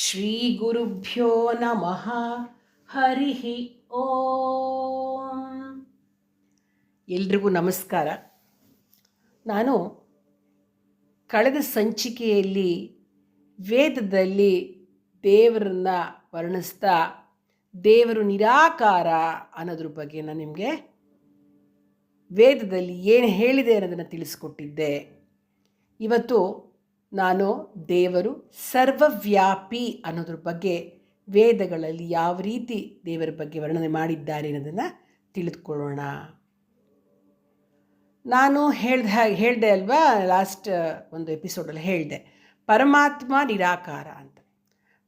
ಶ್ರೀಗುರುಭ್ಯೋ ನಮಃ ಹರಿ ಓಂ ಎಲ್ರಿಗೂ ನಮಸ್ಕಾರ. ನಾನು ಕಳೆದ ಸಂಚಿಕೆಯಲ್ಲಿ ವೇದದಲ್ಲಿ ದೇವರನ್ನ ವರ್ಣಿಸ್ತಾ ದೇವರು ನಿರಾಕಾರ ಅನ್ನೋದ್ರ ಬಗ್ಗೆ ನಾನು ನಿಮಗೆ ವೇದದಲ್ಲಿ ಏನು ಹೇಳಿದೆ ಅನ್ನೋದನ್ನು ತಿಳಿಸ್ಕೊಟ್ಟಿದ್ದೆ. ಇವತ್ತು ನಾನು ದೇವರು ಸರ್ವವ್ಯಾಪಿ ಅನ್ನೋದ್ರ ಬಗ್ಗೆ ವೇದಗಳಲ್ಲಿ ಯಾವ ರೀತಿ ದೇವರ ಬಗ್ಗೆ ವರ್ಣನೆ ಮಾಡಿದ್ದಾರೆ ಅನ್ನೋದನ್ನು ತಿಳಿದುಕೊಳ್ಳೋಣ. ನಾನು ಹೇಳ್ದ ಹೇಳಿದೆ ಅಲ್ವಾ? ಲಾಸ್ಟ್ ಒಂದು ಎಪಿಸೋಡಲ್ಲಿ ಹೇಳಿದೆ. ಪರಮಾತ್ಮ ನಿರಾಕಾರ ಅಂತ.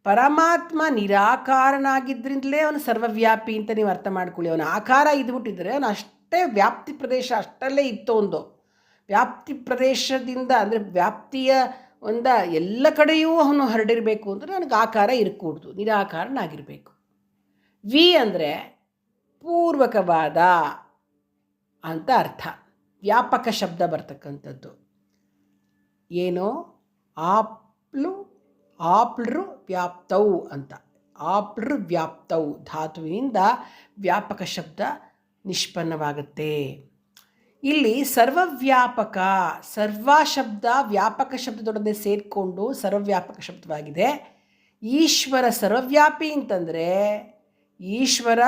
ಪರಮಾತ್ಮ ನಿರಾಕಾರನಾಗಿದ್ದರಿಂದಲೇ ಅವನು ಸರ್ವವ್ಯಾಪಿ ಅಂತ ನೀವು ಅರ್ಥ ಮಾಡ್ಕೊಳ್ಳಿ. ಅವನ ಆಕಾರ ಇದ್ಬಿಟ್ಟಿದ್ರೆ ಅವನು ಅಷ್ಟೇ ವ್ಯಾಪ್ತಿ ಪ್ರದೇಶ ಅಷ್ಟಲ್ಲೇ ಇತ್ತು ಒಂದು. ವ್ಯಾಪ್ತಿ ಪ್ರದೇಶದಿಂದ ಅಂದರೆ ವ್ಯಾಪ್ತಿಯ ಒಂದ ಎಲ್ಲ ಕಡೆಯೂ ಅವನು ಹರಡಿರಬೇಕು ಅಂದರೆ ನನಗೆ ಆಕಾರ ಇರಕೂಡ್ದು ನಿರಾಕಾರನಾಗಿರಬೇಕು ವಿ ಅಂದರೆ ಪೂರ್ವಕವಾದ ಅಂತ ಅರ್ಥ. ವ್ಯಾಪಕ ಶಬ್ದ ಬರ್ತಕ್ಕಂಥದ್ದು. ಏನೋ ಆಪ್ಲು, ಆಪ್ಲರು ವ್ಯಾಪ್ತೌ ಅಂತ. ಆಪ್ಲರು ವ್ಯಾಪ್ತೌ, ಧಾತುವಿನಿಂದ ವ್ಯಾಪಕ ಶಬ್ದ ನಿಷ್ಪನ್ನವಾಗುತ್ತೆ. ಇಲ್ಲಿ ಸರ್ವವ್ಯಾಪಕ ಸರ್ವ ಶಬ್ದ ವ್ಯಾಪಕ ಶಬ್ದದೊಡನೆ ಸೇರಿಕೊಂಡು ಸರ್ವವ್ಯಾಪಕ ಶಬ್ದವಾಗಿದೆ. ಈಶ್ವರ ಸರ್ವವ್ಯಾಪಿ ಅಂತಂದರೆ ಈಶ್ವರ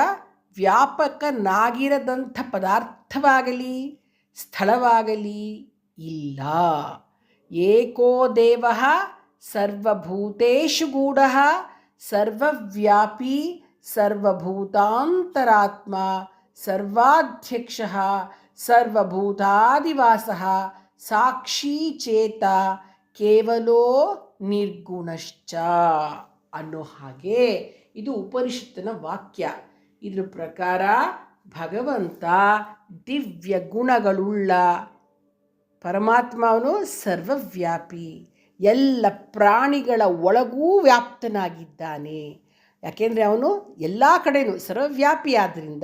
ವ್ಯಾಪಕನಾಗಿರದಂಥ ಪದಾರ್ಥವಾಗಲಿ, ಸ್ಥಳವಾಗಲಿ ಇಲ್ಲ. ಏಕೋ ದೇವ ಸರ್ವಭೂತೇಶು ಗೂಢ ಸರ್ವವ್ಯಾಪಿ ಸರ್ವಭೂತಾಂತರಾತ್ಮ ಸರ್ವಾಧ್ಯಕ್ಷ ಸರ್ವಭೂತಾದಿವಾಸ ಸಾಕ್ಷಿ ಚೇತ ಕೇವಲೋ ನಿರ್ಗುಣಶ್ಚ ಅನ್ನೋ ಹಾಗೆ ಇದು ಉಪನಿಷತ್ತಿನ ವಾಕ್ಯ. ಇದ್ರ ಪ್ರಕಾರ ಭಗವಂತ ದಿವ್ಯ ಗುಣಗಳುಳ್ಳ ಪರಮಾತ್ಮವನು ಸರ್ವವ್ಯಾಪಿ, ಎಲ್ಲ ಪ್ರಾಣಿಗಳ ಒಳಗೂ ವ್ಯಾಪ್ತನಾಗಿದ್ದಾನೆ. ಯಾಕೆಂದರೆ ಅವನು ಎಲ್ಲ ಕಡೆಯೂ ಸರ್ವವ್ಯಾಪಿ ಆದ್ದರಿಂದ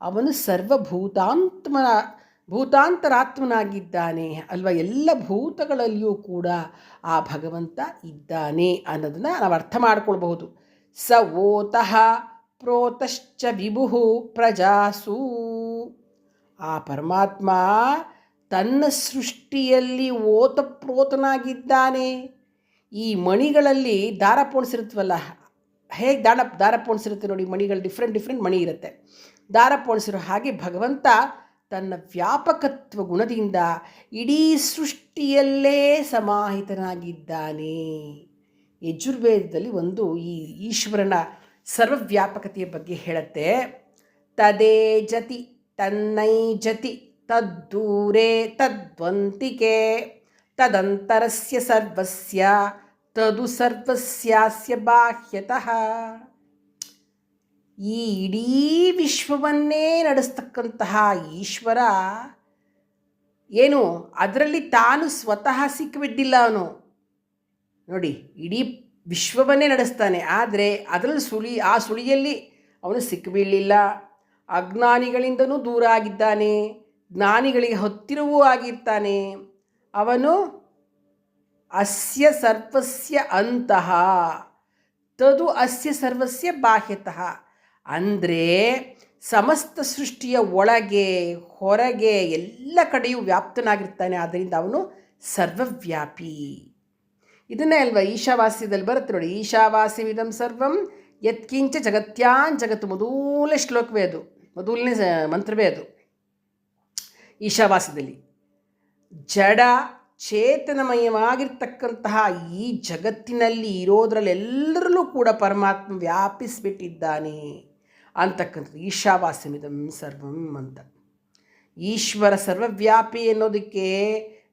ಅವನು ಸರ್ವಭೂತಾಂತ್ಮ ಭೂತಾಂತರಾತ್ಮನಾಗಿದ್ದಾನೆ ಅಲ್ವಾ? ಎಲ್ಲ ಭೂತಗಳಲ್ಲಿಯೂ ಕೂಡ ಆ ಭಗವಂತ ಇದ್ದಾನೆ ಅನ್ನೋದನ್ನು ನಾವು ಅರ್ಥ ಮಾಡ್ಕೊಳ್ಬಹುದು. ಸ ಓತಃ ಪ್ರೋತಶ್ಚ ವಿಭು ಪ್ರಜಾಸು. ಆ ಪರಮಾತ್ಮ ತನ್ನ ಸೃಷ್ಟಿಯಲ್ಲಿ ಓತಪ್ರೋತನಾಗಿದ್ದಾನೆ. ಈ ಮಣಿಗಳಲ್ಲಿ ದಾರ ಪೋಣಿಸಿರುತ್ತವಲ್ಲ ಹೇಗೆ ದಾಣ ದಾರ ಪೋಣಿಸಿರುತ್ತೆ ನೋಡಿ ಮಣಿಗಳು ಡಿಫ್ರೆಂಟ್ ಡಿಫ್ರೆಂಟ್ ಮಣಿ ಇರುತ್ತೆ. ದಾರ ಪೋಣಿಸಿರೋ ಹಾಗೆ ಭಗವಂತ ತನ್ನ ವ್ಯಾಪಕತ್ವ ಗುಣದಿಂದ ಇಡೀ ಸೃಷ್ಟಿಯಲ್ಲೇ ಸಮಾಹಿತನಾಗಿದ್ದಾನೆ. ಯಜುರ್ವೇದದಲ್ಲಿ ಒಂದು ಈ ಈಶ್ವರನ ಸರ್ವವ್ಯಾಪಕತೆಯ ಬಗ್ಗೆ ಹೇಳುತ್ತೆ. ತದೇ ಜತಿ ತನ್ನೈ ಜತಿ ತದ್ದೂರೇ ತದ್ವಂತಿಕೆ ತದಂತರಸ್ಯ ಸರ್ವಸ್ಯ ತದು ಸರ್ವಸ್ಯಾಸ್ಯ ಬಾಹ್ಯತಃ. ಈ ಇಡೀ ವಿಶ್ವವನ್ನೇ ನಡೆಸ್ತಕ್ಕಂತಹ ಈಶ್ವರ, ಏನು, ಅದರಲ್ಲಿ ತಾನು ಸ್ವತಃ ಸಿಕ್ಕಿಬಿದ್ದಿಲ್ಲ ಅವನು. ನೋಡಿ, ಇಡೀ ವಿಶ್ವವನ್ನೇ ನಡೆಸ್ತಾನೆ, ಆದರೆ ಅದರಲ್ಲಿ ಸುಳಿ, ಆ ಸುಳಿಯಲ್ಲಿ ಅವನು ಸಿಕ್ಕಿಬೀಳಲಿಲ್ಲ ಅಜ್ಞಾನಿಗಳಿಂದನೂ ದೂರ ಆಗಿದ್ದಾನೆ, ಜ್ಞಾನಿಗಳಿಗೆ ಹತ್ತಿರವೂ ಆಗಿರ್ತಾನೆ. ಅವನು ಅಸ್ಯ ಸರ್ವಸ್ಯ ಅಂತಹ ತದು ಅಸ್ಯ ಸರ್ವಸ್ಯ ಬಾಹ್ಯತಃ. ಅಂದರೆ ಸಮಸ್ತ ಸೃಷ್ಟಿಯ ಒಳಗೆ, ಹೊರಗೆ ಎಲ್ಲ ಕಡೆಯೂ ವ್ಯಾಪ್ತನಾಗಿರ್ತಾನೆ. ಆದ್ದರಿಂದ ಅವನು ಸರ್ವವ್ಯಾಪಿ. ಇದನ್ನೇ ಅಲ್ವಾ ಈಶಾವಾಸ್ಯದಲ್ಲಿ ಬರುತ್ತೆ ನೋಡಿ. ಈಶಾವಾಸ್ಯವಿದಂ ಸರ್ವಂ, ಯತ್ಕಿಂಚ ಜಗತ್ಯಾನ್ ಜಗತ್ತು ಮೊದಲನೇ ಶ್ಲೋಕವೇ ಅದು. ಮೊದಲನೇ ಮಂತ್ರವೇ ಅದು. ಈಶಾವಾಸ್ಯದಲ್ಲಿ. ಜಡ ಚೇತನಮಯವಾಗಿರ್ತಕ್ಕಂತಹ ಈ ಜಗತ್ತಿನಲ್ಲಿ ಇರೋದ್ರಲ್ಲೆಲ್ಲರಲ್ಲೂ ಕೂಡ ಪರಮಾತ್ಮ ವ್ಯಾಪಿಸಿಬಿಟ್ಟಿದ್ದಾನೆ. ಅಂತಕ್ಕಂಥದ್ದು. ಈಶಾವಾಸ್ಯಮಿದಂ ಸರ್ವಂ ಅಂತ. ಈಶ್ವರ ಸರ್ವವ್ಯಾಪಿ ಅನ್ನೋದಕ್ಕೆ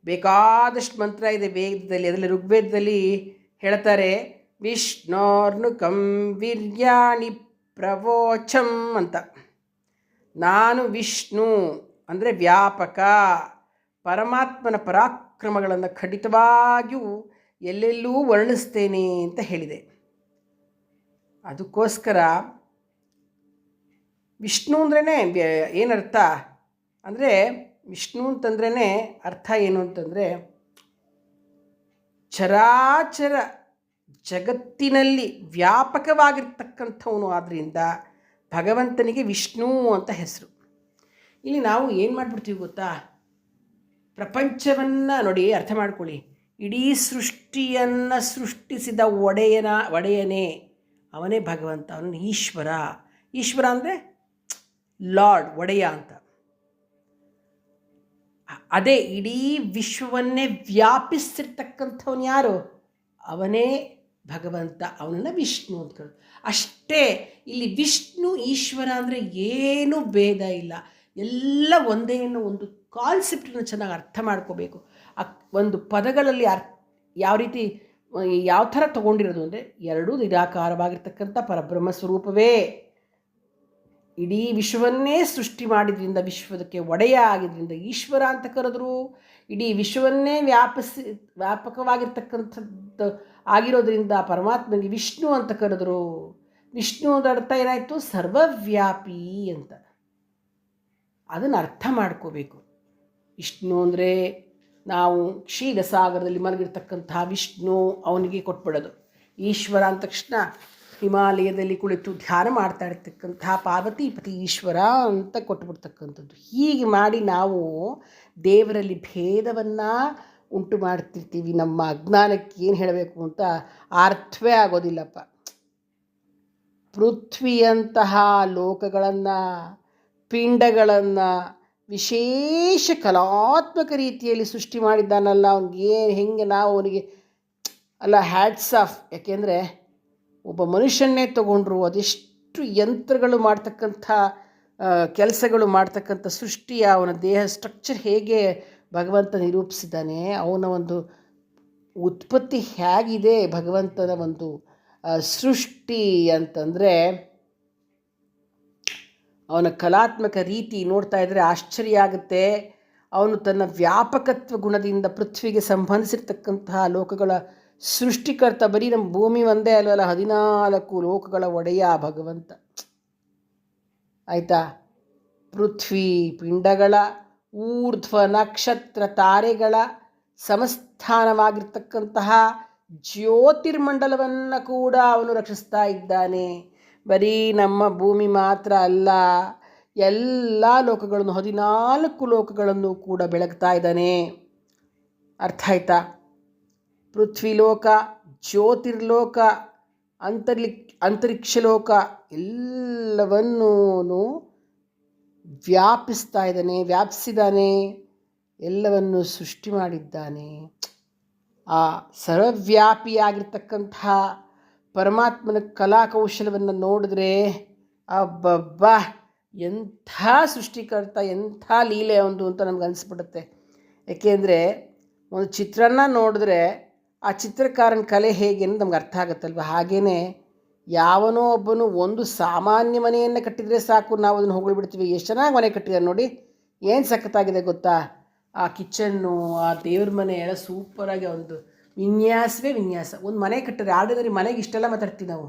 ಬೇಕಾದಷ್ಟು ಮಂತ್ರ ಇದೆ ವೇದದಲ್ಲಿ. ಅದರಲ್ಲಿ ಋಗ್ವೇದದಲ್ಲಿ ಹೇಳ್ತಾರೆ, ವಿಷ್ಣೋರ್ನುಕಂ ವೀರ್ಯಾಣಿ ಪ್ರವೋಚಂ ಅಂತ. ನಾನು ವಿಷ್ಣು ಅಂದರೆ ವ್ಯಾಪಕ. ಪರಮಾತ್ಮನ ಪರಾಕ್ರಮಗಳನ್ನು ಖಂಡಿತವಾಗಿಯೂ ಎಲ್ಲೆಲ್ಲೂ ವರ್ಣಿಸ್ತೇನೆ ಅಂತ ಹೇಳಿದೆ. ಅದಕ್ಕೋಸ್ಕರ ವಿಷ್ಣು ಅಂದ್ರೇ ಏನರ್ಥ? ಅಂದರೆ ವಿಷ್ಣು ಅಂತಂದ್ರೇ ಅರ್ಥ ಏನು ಅಂತಂದರೆ ಚರಾಚರ ಜಗತ್ತಿನಲ್ಲಿ ವ್ಯಾಪಕವಾಗಿರ್ತಕ್ಕಂಥವನು ಆದ್ದರಿಂದ ಭಗವಂತನಿಗೆ ವಿಷ್ಣು ಅಂತ ಹೆಸರು. ಇಲ್ಲಿ ನಾವು ಏನು ಮಾಡಿಬಿಡ್ತೀವಿ ಗೊತ್ತಾ? ಪ್ರಪಂಚವನ್ನು ನೋಡಿ ಅರ್ಥ ಮಾಡ್ಕೊಳ್ಳಿ. ಇಡೀ ಸೃಷ್ಟಿಯನ್ನು ಸೃಷ್ಟಿಸಿದ ಒಡೆಯನ ಒಡೆಯನೇ ಅವನೇ ಭಗವಂತ, ಅವನು ಈಶ್ವರ. ಈಶ್ವರ ಅಂದರೆ ಲಾರ್ಡ್, ಒಡೆಯ ಅಂತ. ಅದೇ ಇಡೀ ವಿಶ್ವವನ್ನೇ ವ್ಯಾಪಿಸ್ತಿರ್ತಕ್ಕಂಥವನು ಯಾರು? ಅವನೇ ಭಗವಂತ, ಅವನನ್ನು ವಿಷ್ಣು ಅಂತ ಅಷ್ಟೇ, ಇಲ್ಲಿ ವಿಷ್ಣು, ಈಶ್ವರ ಅಂದರೆ ಏನೂ ಭೇದ ಇಲ್ಲ. ಎಲ್ಲ ಒಂದೇ ಅನ್ನೋ ಒಂದು ಕಾನ್ಸೆಪ್ಟನ್ನು ಚೆನ್ನಾಗಿ ಅರ್ಥ ಮಾಡ್ಕೋಬೇಕು. ಆ ಒಂದು ಪದಗಳಲ್ಲಿ ಅರ್, ಯಾವ ರೀತಿ, ಯಾವ ಥರ ತಗೊಂಡಿರೋದು ಅಂದರೆ ಎರಡೂ ನಿರಾಕಾರವಾಗಿರ್ತಕ್ಕಂಥ ಪರಬ್ರಹ್ಮ ಸ್ವರೂಪವೇ. ಇಡೀ ವಿಶ್ವವನ್ನೇ ಸೃಷ್ಟಿ ಮಾಡಿದ್ರಿಂದ ವಿಶ್ವದಕ್ಕೆ ಒಡೆಯ ಆಗಿದ್ರಿಂದ ಈಶ್ವರ ಅಂತ ಕರೆದ್ರು, ಇಡೀ ವಿಶ್ವವನ್ನೇ ವ್ಯಾಪಿಸಿ, ವ್ಯಾಪಕವಾಗಿರ್ತಕ್ಕಂಥದ್ದು ಆಗಿರೋದ್ರಿಂದ ಪರಮಾತ್ಮನಿಗೆ ವಿಷ್ಣು ಅಂತ ಕರೆದ್ರು. ವಿಷ್ಣು ಅಂತ ಅರ್ಥ ಏನಾಯಿತು? ಸರ್ವವ್ಯಾಪಿ ಅಂತ. ಅದನ್ನು ಅರ್ಥ ಮಾಡ್ಕೋಬೇಕು. ವಿಷ್ಣು ಅಂದರೆ ನಾವು ಕ್ಷೀರಸಾಗರದಲ್ಲಿ ಮಲಗಿರ್ತಕ್ಕಂತಹ ವಿಷ್ಣು ಅವನಿಗೆ ಕೊಟ್ಬಿಡೋದು. ಈಶ್ವರ ಅಂದ ತಕ್ಷಣ ಹಿಮಾಲಯದಲ್ಲಿ ಕುಳಿತು ಧ್ಯಾನ ಮಾಡ್ತಾ ಇರ್ತಕ್ಕಂತಹ ಪಾರ್ವತಿ ಪತಿ ಈಶ್ವರ ಅಂತ ಕೊಟ್ಬಿಡ್ತಕ್ಕಂಥದ್ದು. ಹೀಗೆ ಮಾಡಿ ನಾವು ದೇವರಲ್ಲಿ ಭೇದವನ್ನು ಉಂಟು ಮಾಡ್ತಿರ್ತೀವಿ. ನಮ್ಮ ಅಜ್ಞಾನಕ್ಕೆ ಏನು ಹೇಳಬೇಕು ಅಂತ ಅರ್ಥವೇ ಆಗೋದಿಲ್ಲಪ್ಪ. ಪೃಥ್ವಿಯಂತಹ ಲೋಕಗಳನ್ನು, ಪಿಂಡಗಳನ್ನು ವಿಶೇಷ ಕಲಾತ್ಮಕ ರೀತಿಯಲ್ಲಿ ಸೃಷ್ಟಿ ಮಾಡಿದ್ದಾನಲ್ಲ, ಅವ್ನಿಗೆ ಏನು, ಹೆಂಗೆ ನಾವು ಅವನಿಗೆ ಅಲ್ಲ ಹ್ಯಾಟ್ಸ್ ಆಫ್ ಯಾಕೆಂದರೆ ಒಬ್ಬ ಮನುಷ್ಯನ್ನೇ ತಗೊಂಡ್ರು, ಅದೆಷ್ಟು ಯಂತ್ರಗಳು ಮಾಡ್ತಕ್ಕಂಥ ಕೆಲಸಗಳು ಮಾಡ್ತಕ್ಕಂಥ ಸೃಷ್ಟಿಯ ಅವನ ದೇಹ ಸ್ಟ್ರಕ್ಚರ್ ಹೇಗೆ ಭಗವಂತ ನಿರೂಪಿಸಿದ್ದಾನೆ, ಅವನ ಒಂದು ಉತ್ಪತ್ತಿ ಹೇಗಿದೆ ಭಗವಂತನ ಒಂದು ಸೃಷ್ಟಿ ಅಂತಂದರೆ ಅವನ ಕಲಾತ್ಮಕ ರೀತಿ ನೋಡ್ತಾ ಇದ್ದರೆ ಆಶ್ಚರ್ಯ ಆಗುತ್ತೆ. ಅವನು ತನ್ನ ವ್ಯಾಪಕತ್ವ ಗುಣದಿಂದ ಪೃಥ್ವಿಗೆ ಸಂಬಂಧಿಸಿರ್ತಕ್ಕಂತಹ ಲೋಕಗಳ ಸೃಷ್ಟಿಕರ್ತ ಬರೀ ನಮ್ಮ ಭೂಮಿ ಒಂದೇ ಅಲ್ವಲ್ಲ, ಹದಿನಾಲ್ಕು ಲೋಕಗಳ ಒಡೆಯ ಭಗವಂತ. ಆಯಿತಾ? ಪೃಥ್ವಿ, ಪಿಂಡಗಳ, ಊರ್ಧ್ವ ನಕ್ಷತ್ರ ತಾರೆಗಳ ಸಮಸ್ಥಾನವಾಗಿರ್ತಕ್ಕಂತಹ ಜ್ಯೋತಿರ್ಮಂಡಲವನ್ನು ಕೂಡ ಅವನು ರಕ್ಷಿಸ್ತಾ ಇದ್ದಾನೆ. ಬರೀ ನಮ್ಮ ಭೂಮಿ ಮಾತ್ರ ಅಲ್ಲ, ಎಲ್ಲ ಲೋಕಗಳನ್ನು, ಹದಿನಾಲ್ಕು ಲೋಕಗಳನ್ನು ಕೂಡ ಬೆಳಗ್ತಾ ಇದ್ದಾನೆ. ಅರ್ಥ ಆಯ್ತಾ? ಪೃಥ್ವಿಲೋಕ, ಜ್ಯೋತಿರ್ಲೋಕ, ಅಂತರ್ಲಿ ಅಂತರಿಕ್ಷ ಲೋಕ ಎಲ್ಲವನ್ನೂ ವ್ಯಾಪಿಸ್ತಾ ಇದ್ದಾನೆ, ವ್ಯಾಪಿಸಿದ್ದಾನೆ, ಎಲ್ಲವನ್ನು ಸೃಷ್ಟಿ ಮಾಡಿದ್ದಾನೆ. ಆ ಸರ್ವವ್ಯಾಪಿಯಾಗಿರ್ತಕ್ಕಂತಹ ಪರಮಾತ್ಮನ ಕಲಾಕೌಶಲವನ್ನು ನೋಡಿದ್ರೆ ಅಬ್ಬಬ್ಬ, ಎಂಥ ಸೃಷ್ಟಿಕರ್ತ, ಎಂಥ ಲೀಲೆ ಒಂದು ಅಂತ ನಮ್ಗೆ ಅನಿಸ್ಬಿಡುತ್ತೆ ಏಕೆಂದರೆ ಒಂದು ಚಿತ್ರನ ನೋಡಿದ್ರೆ ಆ ಚಿತ್ರಕಾರನ ಕಲೆ ಹೇಗೆ ಅಂತ ನಮ್ಗೆ ಅರ್ಥ ಆಗುತ್ತಲ್ವ? ಹಾಗೆಯೇ ಯಾವನೋ ಒಬ್ಬನು ಒಂದು ಸಾಮಾನ್ಯ ಮನೆಯನ್ನು ಕಟ್ಟಿದರೆ ಸಾಕು, ನಾವು ಅದನ್ನು ಹೊಗಳ್ಬಿಡ್ತೀವಿ. ಎಷ್ಟು ಚೆನ್ನಾಗಿ ಮನೆ ಕಟ್ಟಿದ್ದಾರೆ ನೋಡಿ. ಏನು ಸಖತ್ತಾಗಿದೆ ಗೊತ್ತಾ? ಆ ಕಿಚನ್ನು, ಆ ದೇವ್ರ ಮನೆ ಎಲ್ಲ ಸೂಪರಾಗಿ ಒಂದು ವಿನ್ಯಾಸವೇ ವಿನ್ಯಾಸ. ಒಂದು ಮನೆ ಕಟ್ಟಿದ್ರೆ ಆರ್ಡಿನರಿ ಮನೆಗೆ ಇಷ್ಟೆಲ್ಲ ಮಾತಾಡ್ತೀವಿ ನಾವು.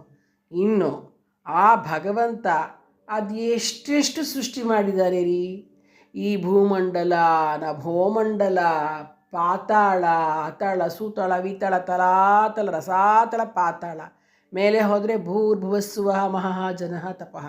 ಇನ್ನು ಆ ಭಗವಂತ ಅದು ಎಷ್ಟೆಷ್ಟು ಸೃಷ್ಟಿ ಮಾಡಿದ್ದಾರೆ ರೀ? ಈ ಭೂಮಂಡಲ ನಭೋಮಂಡಲ ಪಾತಾಳ ಅತಾಳ ಸೂತಳ, ವಿತಾಳ, ತಲಾತಲ ರಸಾತಳ ಪಾತಾಳ. ಮೇಲೆ ಹೋದರೆ ಭೂರ್ಭುವಸ್ಸುವ ಮಹಃ ಜನಃ ತಪಃ.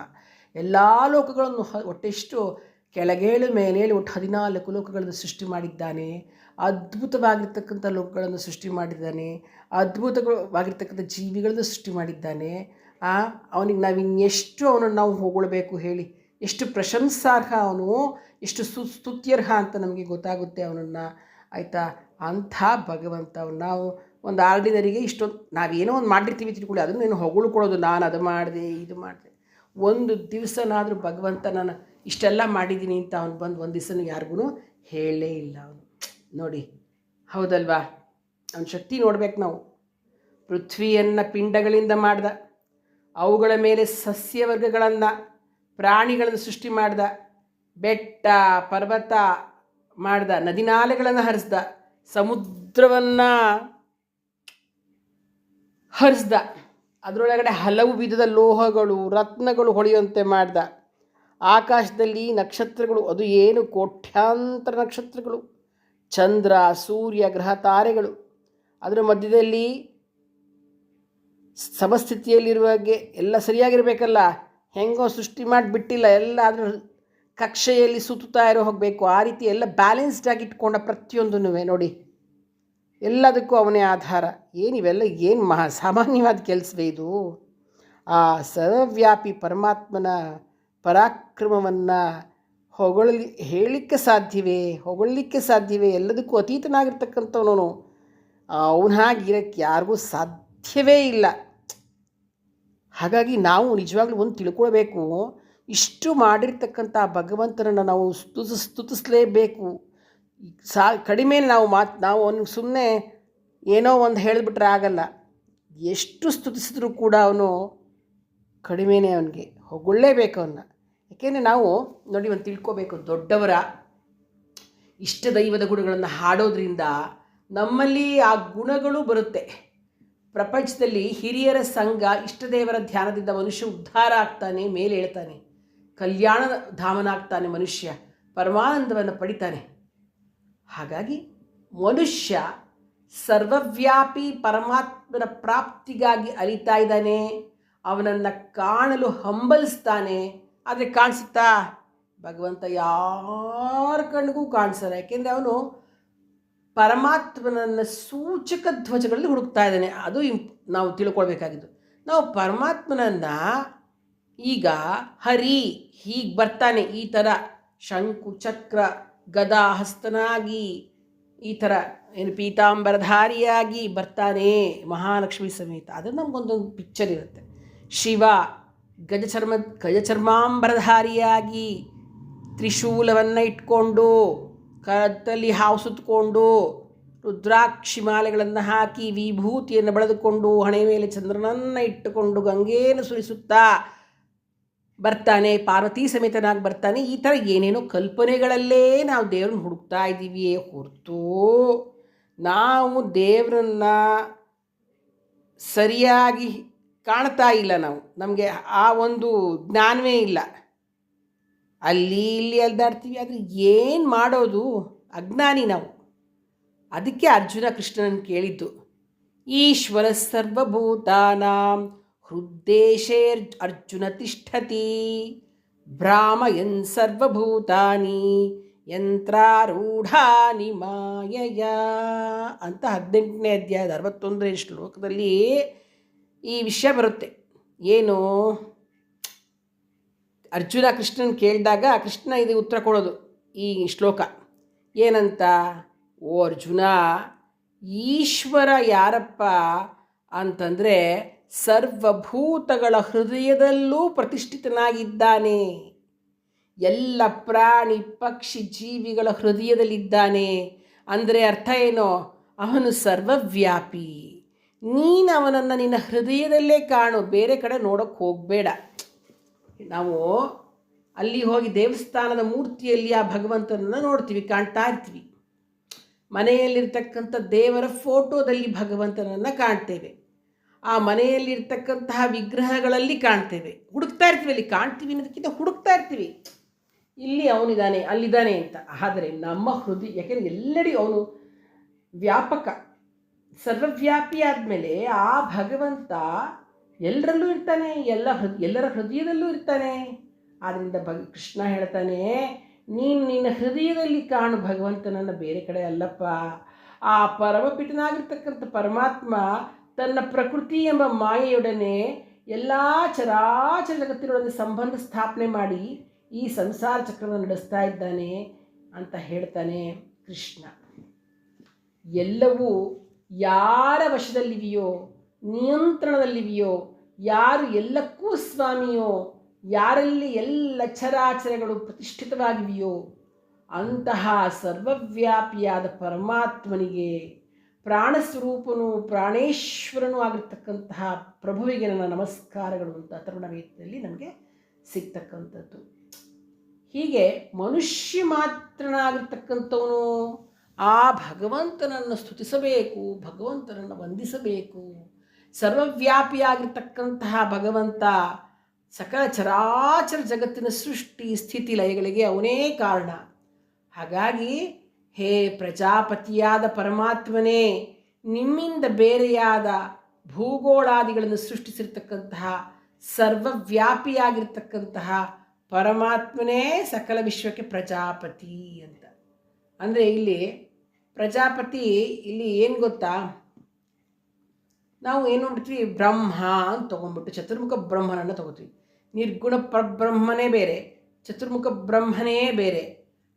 ಎಲ್ಲ ಲೋಕಗಳನ್ನು ಒಟ್ಟೆಷ್ಟು ಕೆಳಗೇಳು, ಮೇಲೇಳು, ಒಟ್ಟು ಹದಿನಾಲ್ಕು ಲೋಕಗಳನ್ನು ಸೃಷ್ಟಿ ಮಾಡಿದ್ದಾನೆ. ಅದ್ಭುತವಾಗಿರ್ತಕ್ಕಂಥ ಲೋಕಗಳನ್ನು ಸೃಷ್ಟಿ ಮಾಡಿದ್ದಾನೆ. ಅದ್ಭುತವಾಗಿರ್ತಕ್ಕಂಥ ಜೀವಿಗಳನ್ನು ಸೃಷ್ಟಿ ಮಾಡಿದ್ದಾನೆ. ಆ, ಅವನಿಗೆ ನಾವು ಇನ್ನೆಷ್ಟು ಅವನನ್ನು ನಾವು ಹೊಗಳ್ಬೇಕು ಹೇಳಿ. ಎಷ್ಟು ಪ್ರಶಂಸಾರ್ಹ ಅವನು, ಎಷ್ಟು ಸುಸ್ತುತ್ಯರ್ಹ ಅಂತ ನಮಗೆ ಗೊತ್ತಾಗುತ್ತೆ ಅವನನ್ನು. ಆಯಿತಾ? ಅಂಥ ಭಗವಂತ ನಾವು ಒಂದು ಆರ್ಡಿನರಿಗೆ ಇಷ್ಟೊಂದು ನಾವೇನೋ ಒಂದು ಮಾಡಿರ್ತೀವಿ ತಿಳ್ಕೊಳ್ಳಿ, ಅದನ್ನು ನೀನು ಹೊಗಳ್ಕೊಳ್ಳೋದು, ನಾನು ಅದು ಮಾಡಿದೆ, ಇದು ಮಾಡಿದೆ. ಒಂದು ದಿವಸನಾದರೂ ಭಗವಂತ ನಾನು ಇಷ್ಟೆಲ್ಲ ಮಾಡಿದ್ದೀನಿ ಅಂತ ಅವ್ನು ಬಂದು ಒಂದು ದಿವಸನೂ ಯಾರಿಗೂ ಹೇಳಲೇ ಇಲ್ಲ ಅವನು. ನೋಡಿ, ಹೌದಲ್ವಾ? ಅವನ ಶಕ್ತಿ ನೋಡ್ಬೇಕು ನಾವು. ಪೃಥ್ವಿಯನ್ನು ಪಿಂಡಗಳಿಂದ ಮಾಡ್ದ, ಅವುಗಳ ಮೇಲೆ ಸಸ್ಯವರ್ಗಗಳನ್ನು ಪ್ರಾಣಿಗಳನ್ನು ಸೃಷ್ಟಿ ಮಾಡ್ದ, ಬೆಟ್ಟ, ಪರ್ವತ ಮಾಡ್ದ, ನದಿನಾಲೆಗಳನ್ನು ಹರಿಸ್ದ, ಸಮುದ್ರವನ್ನು ಹರಿಸ್ದ. ಅದರೊಳಗಡೆ ಹಲವು ವಿಧದ ಲೋಹಗಳು, ರತ್ನಗಳು ಹೊಳೆಯುವಂತೆ ಮಾಡ್ದ. ಆಕಾಶದಲ್ಲಿ ನಕ್ಷತ್ರಗಳು, ಅದು ಏನು? ಕೋಟ್ಯಾಂತರ ನಕ್ಷತ್ರಗಳು. ಚಂದ್ರ, ಸೂರ್ಯ, ಗ್ರಹ, ತಾರೆಗಳು. ಅದರ ಮಧ್ಯದಲ್ಲಿ ಸಮಸ್ಥಿತಿಯಲ್ಲಿರುವಾಗೆ ಎಲ್ಲ ಸರಿಯಾಗಿರಬೇಕಲ್ಲ? ಹೆಂಗೋ ಸೃಷ್ಟಿ ಮಾಡಿಬಿಟ್ಟಿಲ್ಲ, ಎಲ್ಲ ಅದ್ರ ಕಕ್ಷೆಯಲ್ಲಿ ಸುತ್ತುತ್ತಾ ಇರೋ ಹೋಗಬೇಕು. ಆ ರೀತಿ ಎಲ್ಲ ಬ್ಯಾಲೆನ್ಸ್ಡ್ ಆಗಿ ಇಟ್ಕೊಂಡ ಪ್ರತಿಯೊಂದೂ ನೋಡಿ. ಎಲ್ಲದಕ್ಕೂ ಅವನೇ ಆಧಾರ. ಏನಿವೆಲ್ಲ ಏನು ಮಹಾ ಸಾಮಾನ್ಯವಾದ ಕೆಲಸವೇ ಇದು? ಆ ಸರ್ವವ್ಯಾಪಿ ಪರಮಾತ್ಮನ ಪರಾಕ್ರಮವನ್ನು ಹೊಗಳಲಿ ಹೇಳಲಿಕ್ಕೆ ಸಾಧ್ಯವೇ? ಹೊಗಳಲಿಕ್ಕೆ ಸಾಧ್ಯವೇ? ಎಲ್ಲದಕ್ಕೂ ಅತೀತನಾಗಿರ್ತಕ್ಕಂಥವನು ಅವನ ಹಾಗೆ ಇರೋಕ್ಕೆ ಯಾರಿಗೂ ಸಾಧ್ಯವೇ ಇಲ್ಲ. ಹಾಗಾಗಿ ನಾವು ನಿಜವಾಗ್ಲೂ ಒಂದು ತಿಳ್ಕೊಳ್ಬೇಕು. ಇಷ್ಟು ಮಾಡಿರ್ತಕ್ಕಂಥ ಭಗವಂತನನ್ನು ನಾವು ಸ್ತುತ, ಸ್ತುತಿಸಲೇಬೇಕು. ಸಾ ಕಡಿಮೆ ನಾವು ಮಾತು, ನಾವು ಅವ್ನಿಗೆ ಸುಮ್ಮನೆ ಏನೋ ಒಂದು ಹೇಳಿಬಿಟ್ರೆ ಆಗಲ್ಲ. ಎಷ್ಟು ಸ್ತುತಿಸಿದ್ರೂ ಕೂಡ ಅವನು ಕಡಿಮೆನೇ ಅವನಿಗೆ ಹೊಗಳೇಬೇಕು ಅವನ್ನ ಯಾಕೆಂದರೆ ನಾವು, ನೋಡಿ ಒಂದು ತಿಳ್ಕೊಬೇಕು, ದೊಡ್ಡವರ ಇಷ್ಟ ದೈವದ ಗುಣಗಳನ್ನು ಹಾಡೋದ್ರಿಂದ ನಮ್ಮಲ್ಲಿ ಆ ಗುಣಗಳು ಬರುತ್ತೆ. ಪ್ರಪಂಚದಲ್ಲಿ ಹಿರಿಯರ ಸಂಘ ಇಷ್ಟದೇವರ ಧ್ಯಾನದಿಂದ ಮನುಷ್ಯ ಉದ್ಧಾರ ಆಗ್ತಾನೆ, ಮೇಲೆ ಹೇಳ್ತಾನೆ ಕಲ್ಯಾಣ ಧಾಮನಾಗ್ತಾನೆ ಮನುಷ್ಯ, ಪರಮಾನಂದವನ್ನು ಪಡಿತಾನೆ. ಹಾಗಾಗಿ ಮನುಷ್ಯ ಸರ್ವವ್ಯಾಪಿ ಪರಮಾತ್ಮನ ಪ್ರಾಪ್ತಿಗಾಗಿ ಅಲಿತಾ ಇದ್ದಾನೆ, ಅವನನ್ನು ಕಾಣಲು ಹಂಬಲಿಸ್ತಾನೆ. ಆದರೆ ಕಾಣಿಸುತ್ತಾ? ಭಗವಂತ ಯಾರ ಕಣ್ಣಿಗೂ ಕಾಣಿಸಲ್ಲ, ಯಾಕೆಂದರೆ ಅವನು ಪರಮಾತ್ಮನನ್ನು ಸೂಚಕ ಧ್ವಜಗಳಲ್ಲಿ ಹುಡುಕ್ತಾ ಇದ್ದಾನೆ. ಅದು ಇಂಪ್, ನಾವು ತಿಳ್ಕೊಳ್ಬೇಕಾಗಿದ್ದು. ನಾವು ಪರಮಾತ್ಮನನ್ನು ಈಗ ಹರಿ ಹೀಗೆ ಬರ್ತಾನೆ. ಈ ಥರ ಶಂಕು, ಚಕ್ರ, ಗದಾ ಹಸ್ತನಾಗಿ ಈ ಥರ ಏನು ಪೀತಾಂಬರಧಾರಿಯಾಗಿ ಬರ್ತಾನೆ ಮಹಾಲಕ್ಷ್ಮಿ ಸಮೇತ. ಅದು ನಮಗೊಂದೊಂದು ಪಿಕ್ಚರ್ ಇರುತ್ತೆ. ಶಿವ ಗಜಚರ್ಮ, ಗಜಚರ್ಮಾಂಬರಧಾರಿಯಾಗಿ ತ್ರಿಶೂಲವನ್ನು ಇಟ್ಕೊಂಡು ಕತ್ತಲ್ಲಿ ಹಾವು ರುದ್ರಾಕ್ಷಿ ಮಾಲೆಗಳನ್ನು ಹಾಕಿ ವಿಭೂತಿಯನ್ನು ಬೆಳೆದುಕೊಂಡು ಹಣೆ ಮೇಲೆ ಚಂದ್ರನನ್ನು ಇಟ್ಟುಕೊಂಡು, ಗಂಗೆಯನ್ನು ಸುರಿಸುತ್ತಾ ಬರ್ತಾನೆ, ಪಾರ್ವತಿ ಸಮೇತನಾಗಿ ಬರ್ತಾನೆ, ಈ ಥರ ಏನೇನೋ ಕಲ್ಪನೆಗಳಲ್ಲೇ ನಾವು ದೇವ್ರನ್ನ ಹುಡುಕ್ತಾ ಇದ್ದೀವಿ ಹೊರತು ನಾವು ದೇವ್ರನ್ನ ಸರಿಯಾಗಿ ಕಾಣ್ತಾ ಇಲ್ಲ ನಾವು. ನಮಗೆ ಆ ಒಂದು ಜ್ಞಾನವೇ ಇಲ್ಲ. ಅಲ್ಲಿ ಇಲ್ಲಿ ಅಲ್ದಾಡ್ತೀವಿ ಆದರೆ ಏನು ಮಾಡೋದು? ಅಜ್ಞಾನಿ ನಾವು. ಅದಕ್ಕೆ ಅರ್ಜುನ ಕೃಷ್ಣನನ್ನು ಕೇಳಿದ್ದು, ಈಶ್ವರ ಸರ್ವಭೂತಾನಾಂ ಹೃದ್ದೇಶೇ ಅರ್ಜುನ ತಿಷ್ಠತಿ ಭ್ರಾಮಯನ್ ಸರ್ವಭೂತಾನಿ ಯಂತ್ರಾರೂಢಾನಿ ಮಾಯಯ ಅಂತ ಹದಿನೆಂಟನೇ ಅಧ್ಯಾಯದ ಅರವತ್ತೊಂದನೇ ಶ್ಲೋಕದಲ್ಲಿ ಈ ವಿಷಯ ಬರುತ್ತೆ. ಏನು? ಅರ್ಜುನ ಕೃಷ್ಣನ್ ಕೇಳಿದಾಗ, ಕೃಷ್ಣ, ಇದು ಉತ್ತರ ಕೊಡೋದು ಈ ಶ್ಲೋಕ. ಏನಂತ? ಓ ಅರ್ಜುನ, ಈಶ್ವರ ಯಾರಪ್ಪ ಅಂತಂದರೆ ಸರ್ವಭೂತಗಳ ಹೃದಯದಲ್ಲೂ ಪ್ರತಿಷ್ಠಿತನಾಗಿದ್ದಾನೆ. ಎಲ್ಲ ಪ್ರಾಣಿ ಪಕ್ಷಿ ಜೀವಿಗಳ ಹೃದಯದಲ್ಲಿದ್ದಾನೆ. ಅಂದರೆ ಅರ್ಥ ಏನೋ? ಅವನು ಸರ್ವವ್ಯಾಪಿ. ನೀನು ಅವನನ್ನು ನಿನ್ನ ಹೃದಯದಲ್ಲೇ ಕಾಣು. ಬೇರೆ ಕಡೆ ನೋಡೋಕ್ಕೆ ಹೋಗಬೇಡ. ನಾವು ಅಲ್ಲಿ ಹೋಗಿ ದೇವಸ್ಥಾನದ ಮೂರ್ತಿಯಲ್ಲಿ ಆ ಭಗವಂತನನ್ನು ನೋಡ್ತೀವಿ, ಕಾಣ್ತಾ ಇರ್ತೀವಿ. ಮನೆಯಲ್ಲಿರ್ತಕ್ಕಂಥ ದೇವರ ಫೋಟೋದಲ್ಲಿ ಭಗವಂತನನ್ನು ಕಾಣ್ತೇವೆ. ಆ ಮನೆಯಲ್ಲಿರ್ತಕ್ಕಂತಹ ವಿಗ್ರಹಗಳಲ್ಲಿ ಕಾಣ್ತೇವೆ. ಹುಡುಕ್ತಾ ಇರ್ತೀವಿ ಅಲ್ಲಿ, ಕಾಣ್ತೀವಿ ಅನ್ನೋದಕ್ಕಿಂತ ಹುಡುಕ್ತಾ ಇರ್ತೀವಿ. ಇಲ್ಲಿ ಅವನಿದ್ದಾನೆ, ಅಲ್ಲಿದ್ದಾನೆ ಅಂತ. ಆದರೆ ನಮ್ಮ ಹೃದಯ, ಯಾಕೆಂದರೆ ಎಲ್ಲೆಡೆ ಅವನು ವ್ಯಾಪಕ, ಸರ್ವವ್ಯಾಪಿ ಆದಮೇಲೆ ಆ ಭಗವಂತ ಎಲ್ಲರಲ್ಲೂ ಇರ್ತಾನೆ, ಎಲ್ಲ ಎಲ್ಲರ ಹೃದಯದಲ್ಲೂ ಇರ್ತಾನೆ. ಆದ್ದರಿಂದ ಭಗ, ಕೃಷ್ಣ ಹೇಳ್ತಾನೆ, ನೀನು ನಿನ್ನ ಹೃದಯದಲ್ಲಿ ಕಾಣು ಭಗವಂತನನ್ನು, ಬೇರೆ ಕಡೆ ಅಲ್ಲಪ್ಪ. ಆ ಪರಮಪಿಟನಾಗಿರ್ತಕ್ಕಂಥ ಪರಮಾತ್ಮ ತನ್ನ ಪ್ರಕೃತಿ ಎಂಬ ಮಾಯೆಯೊಡನೆ ಎಲ್ಲ ಚರಾಚರ ಜಗತ್ತಿನೊಡನೆ ಸಂಬಂಧ ಸ್ಥಾಪನೆ ಮಾಡಿ ಈ ಸಂಸಾರ ಚಕ್ರವನ್ನು ನಡೆಸ್ತಾ ಇದ್ದಾನೆ ಅಂತ ಹೇಳ್ತಾನೆ ಕೃಷ್ಣ. ಎಲ್ಲವೂ ಯಾರ ವಶದಲ್ಲಿವೆಯೋ, ನಿಯಂತ್ರಣದಲ್ಲಿವೆಯೋ, ಯಾರು ಎಲ್ಲಕ್ಕೂ ಸ್ವಾಮಿಯೋ, ಯಾರಲ್ಲಿ ಎಲ್ಲ ಚರಾಚರಗಳು ಪ್ರತಿಷ್ಠಿತವಾಗಿವೆಯೋ, ಅಂತಹ ಸರ್ವವ್ಯಾಪಿಯಾದ ಪರಮಾತ್ಮನಿಗೆ ಪ್ರಾಣಸ್ವರೂಪನು, ಪ್ರಾಣೇಶ್ವರನೂ ಆಗಿರ್ತಕ್ಕಂತಹ ಪ್ರಭುವಿಗೆ ನನ್ನ ನಮಸ್ಕಾರಗಳು ಅಂತ ತರುಣವೇದದಲ್ಲಿ ನಮಗೆ ಸಿಗ್ತಕ್ಕಂಥದ್ದು. ಹೀಗೆ ಮನುಷ್ಯ ಮಾತ್ರನಾಗಿರ್ತಕ್ಕಂಥವನು, ಆ ಭಗವಂತನನ್ನು ಸ್ತುತಿಸಬೇಕು, ಭಗವಂತನನ್ನು ವಂದಿಸಬೇಕು, ಸರ್ವವ್ಯಾಪಿಯಾಗಿರ್ತಕ್ಕಂತಹ ಭಗವಂತ ಸಕಲ ಚರಾಚರ ಜಗತ್ತಿನ ಸೃಷ್ಟಿ ಸ್ಥಿತಿ ಲಯಗಳಿಗೆ ಅವನೇ ಕಾರಣ. ಹಾಗಾಗಿ ಹೇ ಪ್ರಜಾಪತಿಯಾದ ಪರಮಾತ್ಮನೇ, ನಿಮ್ಮಿಂದ ಬೇರೆಯಾದ ಭೂಗೋಳಾದಿಗಳನ್ನು ಸೃಷ್ಟಿಸಿರ್ತಕ್ಕಂತಹ, ಸರ್ವವ್ಯಾಪಿಯಾಗಿರ್ತಕ್ಕಂತಹ ಪರಮಾತ್ಮನೇ ಸಕಲ ವಿಶ್ವಕ್ಕೆ ಪ್ರಜಾಪತಿ ಅಂತ. ಅಂದರೆ ಇಲ್ಲಿ ಪ್ರಜಾಪತಿ ಇಲ್ಲಿ ಏನು ಗೊತ್ತಾ? ನಾವು ಏನು ಮಾಡ್ತೀವಿ ಬ್ರಹ್ಮ ಅಂತ ತೊಗೊಂಡ್ಬಿಟ್ಟು ಚತುರ್ಮುಖ ಬ್ರಹ್ಮನನ್ನು ತಗೋತೀವಿ. ನಿರ್ಗುಣ ಪರಬ್ರಹ್ಮನೇ ಬೇರೆ, ಚತುರ್ಮುಖ ಬ್ರಹ್ಮನೇ ಬೇರೆ.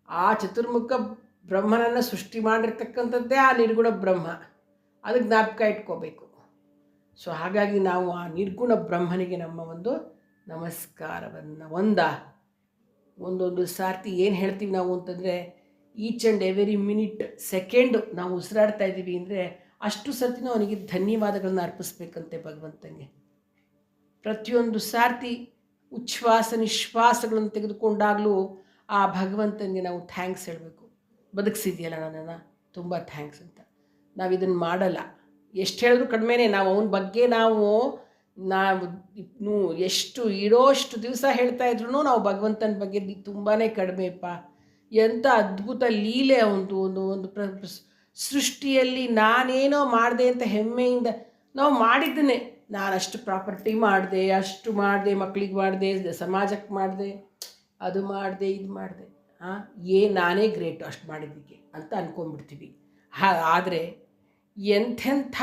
ಆ ಚತುರ್ಮುಖ ಬ್ರಹ್ಮನನ್ನು ಸೃಷ್ಟಿ ಮಾಡಿರ್ತಕ್ಕಂಥದ್ದೇ ಆ ನಿರ್ಗುಣ ಬ್ರಹ್ಮ. ಅದಕ್ಕೆ ಜ್ಞಾಪಕ ಇಟ್ಕೋಬೇಕು. ಸೊ ಹಾಗಾಗಿ ನಾವು ಆ ನಿರ್ಗುಣ ಬ್ರಹ್ಮನಿಗೆ ನಮ್ಮ ಒಂದು ನಮಸ್ಕಾರವನ್ನು, ಒಂದ, ಒಂದೊಂದು ಸಾರ್ತಿ ಏನು ಹೇಳ್ತೀವಿ ನಾವು ಅಂತಂದರೆ each and every minute second ನಾವು ಉಸಿರಾಡ್ತಾ ಇದ್ದೀವಿ ಅಂದರೆ, ಅಷ್ಟು ಸರ್ತಿನೂ ಅವನಿಗೆ ಧನ್ಯವಾದಗಳನ್ನ ಅರ್ಪಿಸ್ಬೇಕಂತೆ ಭಗವಂತನಿಗೆ. ಪ್ರತಿಯೊಂದು ಸಾರ್ತಿ ಉಚ್ಛ್ವಾಸ, ನಿಶ್ವಾಸಗಳನ್ನು ತೆಗೆದುಕೊಂಡಾಗಲೂ ಆ ಭಗವಂತನಿಗೆ ನಾವು ಥ್ಯಾಂಕ್ಸ್ ಹೇಳಬೇಕು. ಬದುಕಿಸಿದ್ಯಲ್ಲ ನನ್ನನ್ನು, ತುಂಬ ಥ್ಯಾಂಕ್ಸ್ ಅಂತ. ನಾವು ಇದನ್ನು ಮಾಡಲ್ಲ. ಎಷ್ಟು ಹೇಳಿದ್ರು ಕಡಿಮೆನೇ ನಾವು ಅವನ ಬಗ್ಗೆ ನಾವು ನಾವು ಎಷ್ಟು ಇರೋಷ್ಟು ದಿವಸ ಹೇಳ್ತಾ ಇದ್ರು ನಾವು ಭಗವಂತನ ಬಗ್ಗೆ ತುಂಬಾ ಕಡಿಮೆಪ್ಪ ಎಂಥ ಅದ್ಭುತ ಲೀಲೆ ಅವನದು ಒಂದು ಒಂದು ಪ್ರ ಸೃಷ್ಟಿಯಲ್ಲಿ ನಾನೇನೋ ಮಾಡಿದೆ ಅಂತ ಹೆಮ್ಮೆಯಿಂದ ನಾವು ಮಾಡಿದ್ದನ್ನೇ ನಾನು ಅಷ್ಟು ಪ್ರಾಪರ್ಟಿ ಮಾಡಿದೆ, ಅಷ್ಟು ಮಾಡಿದೆ, ಮಕ್ಳಿಗೆ ಮಾಡಿದೆ ಸಮಾಜಕ್ಕೆ ಮಾಡಿದೆ, ಅದು ಮಾಡಿದೆ, ಇದು ಮಾಡಿದೆ. ಏ, ನಾನೇ ಗ್ರೇಟು ಅಷ್ಟು ಮಾಡಿದ್ದಕ್ಕೆ ಅಂತ ಅಂದ್ಕೊಂಡ್ಬಿಡ್ತೀವಿ ಹಾ, ಆದರೆ ಎಂಥೆಂಥ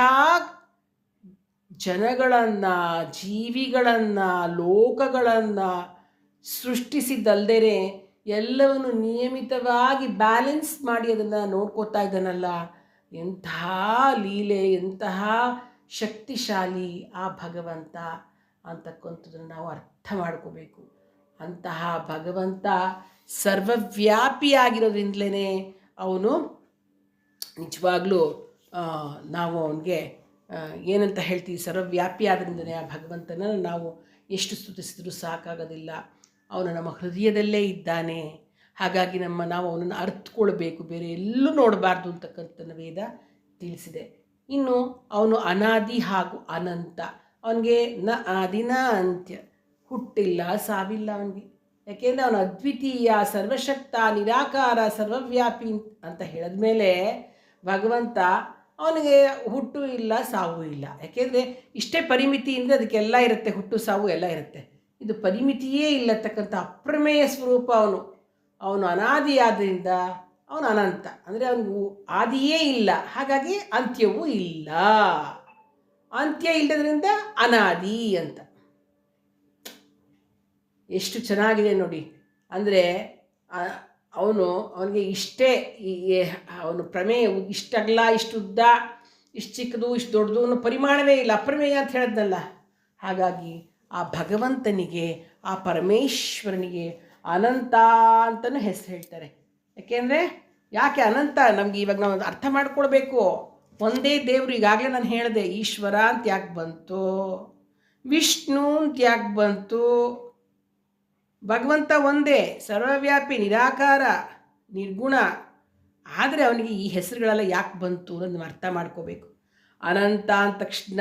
ಜನಗಳನ್ನು, ಜೀವಿಗಳನ್ನು, ಲೋಕಗಳನ್ನು ಸೃಷ್ಟಿಸಿದ್ದಲ್ದೇ ಎಲ್ಲವನ್ನು ನಿಯಮಿತವಾಗಿ ಬ್ಯಾಲೆನ್ಸ್ ಮಾಡಿ ಅದನ್ನು ನೋಡ್ಕೋತಾ ಇದ್ದಾನಲ್ಲ. ಎಂತಹ ಲೀಲೆ ಎಂತಹ ಶಕ್ತಿಶಾಲಿ ಆ ಭಗವಂತ ಅಂತಕ್ಕಂಥದ್ದನ್ನು ನಾವು ಅರ್ಥ ಮಾಡ್ಕೋಬೇಕು. ಅಂತಹ ಭಗವಂತ ಸರ್ವವ್ಯಾಪಿಯಾಗಿರೋದ್ರಿಂದಲೇ ಅವನು ನಿಜವಾಗ್ಲೂ ನಾವು ಅವನಿಗೆ ಏನಂತ ಹೇಳ್ತೀವಿ ಸರ್ವವ್ಯಾಪಿ ಆದ್ರಿಂದಲೇ ಆ ಭಗವಂತನ ನಾವು ಎಷ್ಟು ಸ್ತುತಿಸಿದ್ರೂ ಸಾಕಾಗೋದಿಲ್ಲ. ಅವನು ನಮ್ಮ ಹೃದಯದಲ್ಲೇ ಇದ್ದಾನೆ. ಹಾಗಾಗಿ ನಮ್ಮ, ನಾವು ಅವನನ್ನು ಅರ್ಥಕೊಳ್ಬೇಕು ಬೇರೆ ಎಲ್ಲೂ ನೋಡಬಾರ್ದು ಅಂತಕ್ಕಂಥ ವೇದ ತಿಳಿಸಿದೆ. ಇನ್ನು ಅವನು ಅನಾದಿ ಹಾಗೂ ಅನಂತ. ಅವನಿಗೆ ನ ಆದಿನ ಅಂತ್ಯ. ಹುಟ್ಟಿಲ್ಲ, ಸಾವಿಲ್ಲ ಅವನಿಗೆ. ಯಾಕೆಂದರೆ ಅವನು ಅದ್ವಿತೀಯ, ಸರ್ವಶಕ್ತ, ನಿರಾಕಾರ, ಸರ್ವವ್ಯಾಪಿ ಅಂತ ಹೇಳಿದ್ಮೇಲೆ ಭಗವಂತ ಅವನಿಗೆ ಹುಟ್ಟು ಇಲ್ಲ, ಸಾವು ಇಲ್ಲ. ಯಾಕೆಂದರೆ ಇಷ್ಟೇ ಪರಿಮಿತಿಯಿಂದ ಅದಕ್ಕೆಲ್ಲ ಇರುತ್ತೆ, ಹುಟ್ಟು, ಸಾವು ಎಲ್ಲ ಇರುತ್ತೆ. ಇದು ಪರಿಮಿತಿಯೇ ಇಲ್ಲತಕ್ಕಂಥ ಅಪ್ರಮೇಯ ಸ್ವರೂಪ ಅವನು. ಅವನು ಅನಾದಿಯಾದ್ದರಿಂದ ಅವನು ಅನಂತ. ಅಂದರೆ ಅವನಿಗೂ ಆದಿಯೇ ಇಲ್ಲ. ಹಾಗಾಗಿ ಅಂತ್ಯವೂ ಇಲ್ಲ. ಅಂತ್ಯ ಇಲ್ಲದ್ರಿಂದ ಅನಾದಿ ಅಂತ. ಎಷ್ಟು ಚೆನ್ನಾಗಿದೆ ನೋಡಿ. ಅಂದರೆ ಅವನು, ಅವನಿಗೆ ಇಷ್ಟೇ ಈ ಅವನು ಪ್ರಮೇಯ ಇಷ್ಟಗಲ ಇಷ್ಟು ಉದ್ದ, ಇಷ್ಟು ಚಿಕ್ಕದು, ಇಷ್ಟು ದೊಡ್ಡದು ಅನ್ನೋ ಪರಿಮಾಣವೇ ಇಲ್ಲ, ಅಪ್ರಮೇಯ ಅಂತ ಹೇಳಿದ್ನಲ್ಲ. ಹಾಗಾಗಿ ಆ ಭಗವಂತನಿಗೆ, ಆ ಪರಮೇಶ್ವರನಿಗೆ ಅನಂತ ಅಂತಲೂ ಹೆಸರು ಹೇಳ್ತಾರೆ. ಯಾಕೆಂದರೆ ಯಾಕೆ ಅನಂತ? ನಮಗೆ ಇವಾಗ ನಾವು ಅರ್ಥ ಮಾಡ್ಕೊಳ್ಬೇಕು. ಒಂದೇ ದೇವರು ಈಗಾಗಲೇ ನಾನು ಹೇಳಿದೆ, ಈಶ್ವರ ಅಂತ ಯಾಕೆ ಬಂತು? ವಿಷ್ಣು ಅಂತ ಯಾಕೆ ಬಂತು? ಭಗವಂತ ಒಂದೇ, ಸರ್ವವ್ಯಾಪಿ, ನಿರಾಕಾರ, ನಿರ್ಗುಣ. ಆದರೆ ಅವನಿಗೆ ಈ ಹೆಸರುಗಳೆಲ್ಲ ಯಾಕೆ ಬಂತು ಅನ್ನೋದು ನಾವು ಅರ್ಥ ಮಾಡ್ಕೋಬೇಕು. ಅನಂತ ಅಂದ ತಕ್ಷಣ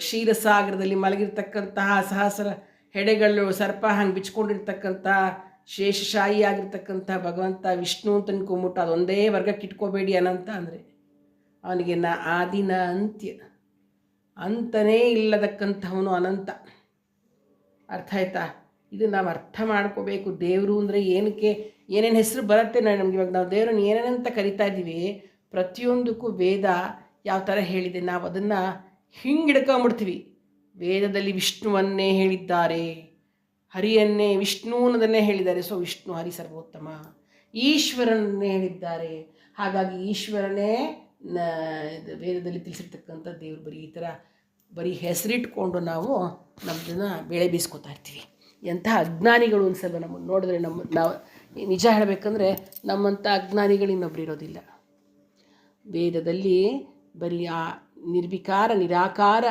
ಕ್ಷೀರಸಾಗರದಲ್ಲಿ ಮಲಗಿರ್ತಕ್ಕಂತಹ ಸಹಸ್ರ ಹೆಡೆಗಳು, ಸರ್ಪ ಹಂಗೆ ಬಿಚ್ಕೊಂಡಿರ್ತಕ್ಕಂಥ ಶೇಷಶಾಹಿ ಆಗಿರ್ತಕ್ಕಂಥ ಭಗವಂತ, ವಿಷ್ಣು ಅಂತ ಅನ್ಕೊಂಬಿಟ್ಟು ಅದೊಂದೇ ವರ್ಗಕ್ಕೆ ಇಟ್ಕೋಬೇಡಿ ಅನಂತ ಅಂದರೆ. ಅವನಿಗೆ ನ ಆದಿನ ಅಂತ್ಯ ಅಂತನೇ ಇಲ್ಲದಕ್ಕಂಥವನು ಅನಂತ. ಅರ್ಥ ಆಯ್ತಾ? ಇದು ನಾವು ಅರ್ಥ ಮಾಡ್ಕೋಬೇಕು. ದೇವರು ಅಂದರೆ ಏನಕ್ಕೆ, ಏನೇನು ಹೆಸರು ಬರುತ್ತೆ ನಮ್ಗೆ ಇವಾಗ. ನಾವು ದೇವರನ್ನು ಏನೇನಂತ ಕರಿತಾ ಇದ್ದೀವಿ ಪ್ರತಿಯೊಂದಕ್ಕೂ ವೇದ ಯಾವ ಥರ ಹೇಳಿದೆ, ನಾವು ಅದನ್ನು ಹಿಂಗಿಡ್ಕೊಂಬಿಡ್ತೀವಿ ವೇದದಲ್ಲಿ ವಿಷ್ಣುವನ್ನೇ ಹೇಳಿದ್ದಾರೆ. ಹರಿಯನ್ನೇ, ವಿಷ್ಣು ಅನ್ನೋದನ್ನೇ ಹೇಳಿದ್ದಾರೆ. ಸೊ, ವಿಷ್ಣು ಹರಿ ಸರ್ವೋತ್ತಮ. ಈಶ್ವರನನ್ನೇ ಹೇಳಿದ್ದಾರೆ. ಹಾಗಾಗಿ ಈಶ್ವರನೇ ವೇದದಲ್ಲಿ ತಿಳಿಸಿರ್ತಕ್ಕಂಥ ದೇವರು ಬರೀ ಈ ಥರ ಬರೀ ಹೆಸರಿಟ್ಕೊಂಡು ನಾವು ನಮ್ಮದನ್ನು ಬೆಳೆ ಬೀಸ್ಕೊತಾ ಇರ್ತೀವಿ. ಎಂಥ ಅಜ್ಞಾನಿಗಳು ಅನ್ಸಲ್ವ ನಮ್ಮನ್ನು ನೋಡಿದ್ರೆ ನಮ್ಮ ನಾವು ನಿಜ ಹೇಳಬೇಕಂದ್ರೆ ನಮ್ಮಂಥ ಅಜ್ಞಾನಿಗಳು ಇನ್ನೊಬ್ರು ಇರೋದಿಲ್ಲ. ವೇದದಲ್ಲಿ ಬರೀ ಆ ನಿರ್ವಿಕಾರ, ನಿರಾಕಾರ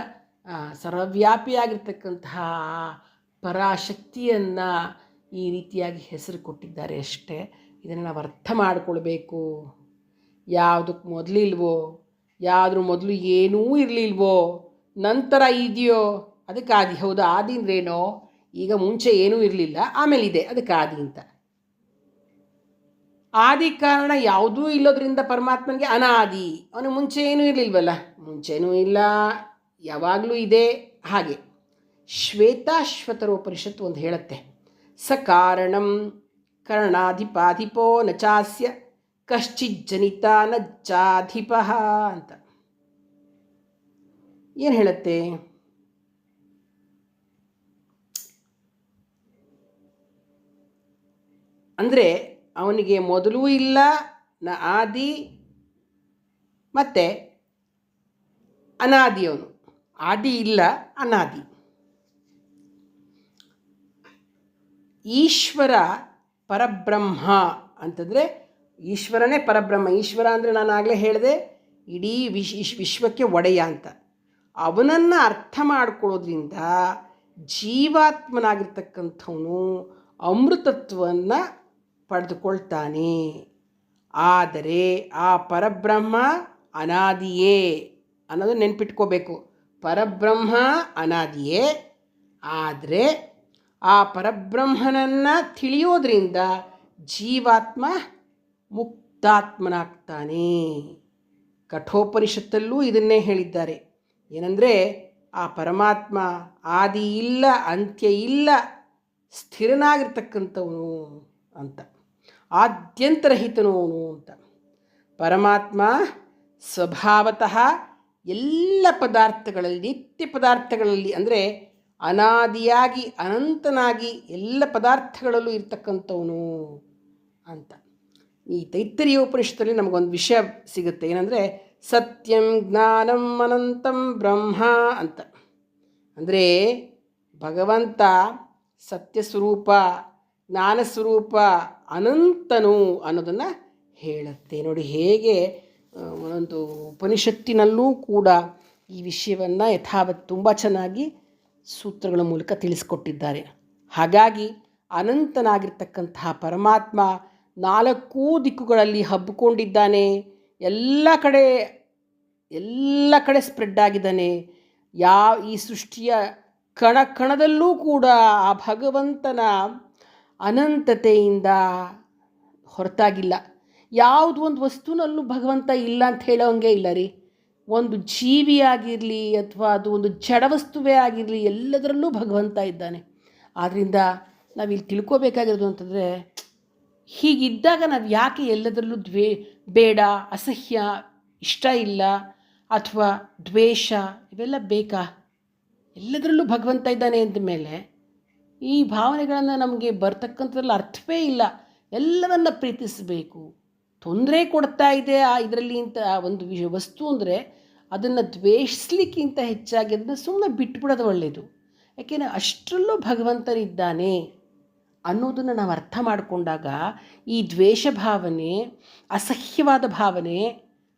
ಸರ್ವವ್ಯಾಪಿಯಾಗಿರ್ತಕ್ಕಂತಹ ಪರಾಶಕ್ತಿಯನ್ನು ಈ ರೀತಿಯಾಗಿ ಹೆಸರು ಕೊಟ್ಟಿದ್ದಾರೆ ಅಷ್ಟೇ. ಇದನ್ನು ನಾವು ಅರ್ಥ ಮಾಡಿಕೊಳ್ಬೇಕು. ಯಾವುದಕ್ಕೆ ಮೊದಲಿಲ್ವೋ, ಯಾವುದ್ರ ಮೊದಲು ಏನೂ ಇರಲಿಲ್ವೋ, ನಂತರ ಇದೆಯೋ ಅದಕ್ಕೆ ಆದಿ ಹೌದು ಆದಿ ಅಂದ್ರೇನೋ ಈಗ ಮುಂಚೆ ಏನೂ ಇರಲಿಲ್ಲ, ಆಮೇಲೆ ಇದೆ, ಅದಕ್ಕೆ ಆದಿ ಅಂತ. ಆದಿ ಕಾರಣ ಯಾವುದೂ ಇಲ್ಲೋದ್ರಿಂದ ಪರಮಾತ್ಮನಿಗೆ ಅನಾದಿ. ಅವನು ಮುಂಚೆ ಏನೂ ಇರಲಿಲ್ವಲ್ಲ? ಮುಂಚೆನೂ ಇಲ್ಲ, ಯಾವಾಗಲೂ ಇದೆ, ಹಾಗೆ. ಶ್ವೇತಾಶ್ವತರೋಪನಿಷತ್ತು ಒಂದು ಹೇಳುತ್ತೆ. ಸ ಕಾರಣಂ ಕರ್ಣಾಧಿಪಾಧಿಪೋ ನ ಚಾಸ್ಯ ಕಶ್ಚಿಜ್ಜನಿತ ನ ಚಾಧಿಪ ಅಂತ. ಏನು ಹೇಳುತ್ತೆ? ಅಂದರೆ ಅವನಿಗೆ ಮೊದಲೂ ಇಲ್ಲ, ನ ಆದಿ, ಮತ್ತು ಅನಾದಿ ಅವನು ಆದಿ ಇಲ್ಲ, ಅನಾದಿ. ಈಶ್ವರ ಪರಬ್ರಹ್ಮ ಅಂತಂದರೆ ಈಶ್ವರನೇ ಪರಬ್ರಹ್ಮ. ಈಶ್ವರ ಅಂದರೆ ನಾನು ಆಗಲೇ ಹೇಳಿದೆ, ಇಡೀ ವಿಶ್ ವಿಶ್- ವಿಶ್ವಕ್ಕೆ ಒಡೆಯ ಅಂತ. ಅವನನ್ನು ಅರ್ಥ ಮಾಡಿಕೊಳ್ಳೋದ್ರಿಂದ ಜೀವಾತ್ಮನಾಗಿರ್ತಕ್ಕಂಥವನು ಅಮೃತತ್ವವನ್ನು ಪಡೆದುಕೊಳ್ತಾನೆ. ಆದರೆ ಆ ಪರಬ್ರಹ್ಮ ಅನಾದಿಯೇ ಅನ್ನೋದು ನೆನ್ಪಿಟ್ಕೋಬೇಕು. ಪರಬ್ರಹ್ಮ ಅನಾದಿಯೇ. ಆದರೆ ಆ ಪರಬ್ರಹ್ಮನನ್ನು ತಿಳಿಯೋದ್ರಿಂದ ಜೀವಾತ್ಮ ಮುಕ್ತಾತ್ಮನಾಗ್ತಾನೆ. ಕಠೋಪನಿಷತ್ತಲ್ಲೂ ಇದನ್ನೇ ಹೇಳಿದ್ದಾರೆ. ಏನಂದರೆ ಆ ಪರಮಾತ್ಮ ಆದಿ ಇಲ್ಲ ಅಂತ್ಯ ಇಲ್ಲ, ಸ್ಥಿರನಾಗಿರ್ತಕ್ಕಂಥವನು ಅಂತ. ಆದ್ಯಂತರಹಿತನು ಅವನು ಅಂತ. ಪರಮಾತ್ಮ ಸ್ವಭಾವತಃ ಎಲ್ಲ ಪದಾರ್ಥಗಳಲ್ಲಿ, ನಿತ್ಯ ಪದಾರ್ಥಗಳಲ್ಲಿ ಅಂದರೆ ಅನಾದಿಯಾಗಿ, ಅನಂತನಾಗಿ ಎಲ್ಲ ಪದಾರ್ಥಗಳಲ್ಲೂ ಇರ್ತಕ್ಕಂಥವನು ಅಂತ. ಈ ತೈತ್ತರಿಯ ಉಪನಿಷತ್ತಲ್ಲಿ ನಮಗೊಂದು ವಿಷಯ ಸಿಗುತ್ತೆ. ಏನಂದರೆ ಸತ್ಯಂ ಜ್ಞಾನಂ ಅನಂತಂ ಬ್ರಹ್ಮ ಅಂತ. ಅಂದರೆ ಭಗವಂತ ಸತ್ಯಸ್ವರೂಪ ಜ್ಞಾನಸ್ವರೂಪ ಅನಂತನು ಅನ್ನೋದನ್ನು ಹೇಳುತ್ತೆ. ನೋಡಿ ಹೇಗೆ ಒಂದೊಂದು ಉಪನಿಷತ್ತಿನಲ್ಲೂ ಕೂಡ ಈ ವಿಷಯವನ್ನು ಯಥಾವತ್ ತುಂಬ ಚೆನ್ನಾಗಿ ಸೂತ್ರಗಳ ಮೂಲಕ ತಿಳಿಸ್ಕೊಟ್ಟಿದ್ದಾರೆ. ಹಾಗಾಗಿ ಅನಂತನಾಗಿರ್ತಕ್ಕಂತಹ ಪರಮಾತ್ಮ ನಾಲ್ಕೂ ದಿಕ್ಕುಗಳಲ್ಲಿ ಹಬ್ಬಿಕೊಂಡಿದ್ದಾನೆ ಎಲ್ಲ ಕಡೆ ಎಲ್ಲ ಕಡೆ ಸ್ಪ್ರೆಡ್ ಆಗಿದ್ದಾನೆ. ಯಾವ ಈ ಸೃಷ್ಟಿಯ ಕಣ ಕಣದಲ್ಲೂ ಕೂಡ ಆ ಭಗವಂತನ ಅನಂತತೆಯಿಂದ ಹೊರತಾಗಿಲ್ಲ. ಯಾವುದು ಒಂದು ವಸ್ತುನಲ್ಲೂ ಭಗವಂತ ಇಲ್ಲ ಅಂತ ಹೇಳೋಂಗೆ ಇಲ್ಲ ರೀ. ಒಂದು ಜೀವಿಯಾಗಿರಲಿ ಅಥವಾ ಅದು ಒಂದು ಜಡವಸ್ತುವೇ ಆಗಿರಲಿ ಎಲ್ಲದರಲ್ಲೂ ಭಗವಂತ ಇದ್ದಾನೆ. ಆದ್ದರಿಂದ ನಾವಿಲ್ಲಿ ತಿಳ್ಕೋಬೇಕಾಗಿರೋದು ಅಂತಂದರೆ, ಹೀಗಿದ್ದಾಗ ನಾವು ಯಾಕೆ ಎಲ್ಲದರಲ್ಲೂ ದ್ವೇ, ಬೇಡ, ಅಸಹ್ಯ, ಇಷ್ಟ ಇಲ್ಲ ಅಥವಾ ದ್ವೇಷ ಇವೆಲ್ಲ ಬೇಕಾ? ಎಲ್ಲದರಲ್ಲೂ ಭಗವಂತ ಇದ್ದಾನೆ ಅಂದಮೇಲೆ ಈ ಭಾವನೆಗಳನ್ನು ನಮಗೆ ಬರ್ತಕ್ಕಂಥದ್ರಲ್ಲಿ ಅರ್ಥವೇ ಇಲ್ಲ. ಎಲ್ಲವನ್ನ ಪ್ರೀತಿಸಬೇಕು. ತೊಂದರೆ ಕೊಡ್ತಾ ಇದೆ ಆ ಇದರಲ್ಲಿ ಇಂಥ ಒಂದು ವಿಷ, ವಸ್ತು ಅಂದರೆ ಅದನ್ನು ದ್ವೇಷಿಸ್ಲಿಕ್ಕಿಂತ ಹೆಚ್ಚಾಗಿ ಅದನ್ನು ಸುಮ್ಮನೆ ಬಿಟ್ಬಿಡೋದು ಒಳ್ಳೆಯದು ಯಾಕೆಂದರೆ ಅಷ್ಟರಲ್ಲೂ ಭಗವಂತನಿದ್ದಾನೆ ಅನ್ನೋದನ್ನು ನಾವು ಅರ್ಥ ಮಾಡಿಕೊಂಡಾಗ ಈ ದ್ವೇಷ ಭಾವನೆ, ಅಸಹ್ಯವಾದ ಭಾವನೆ,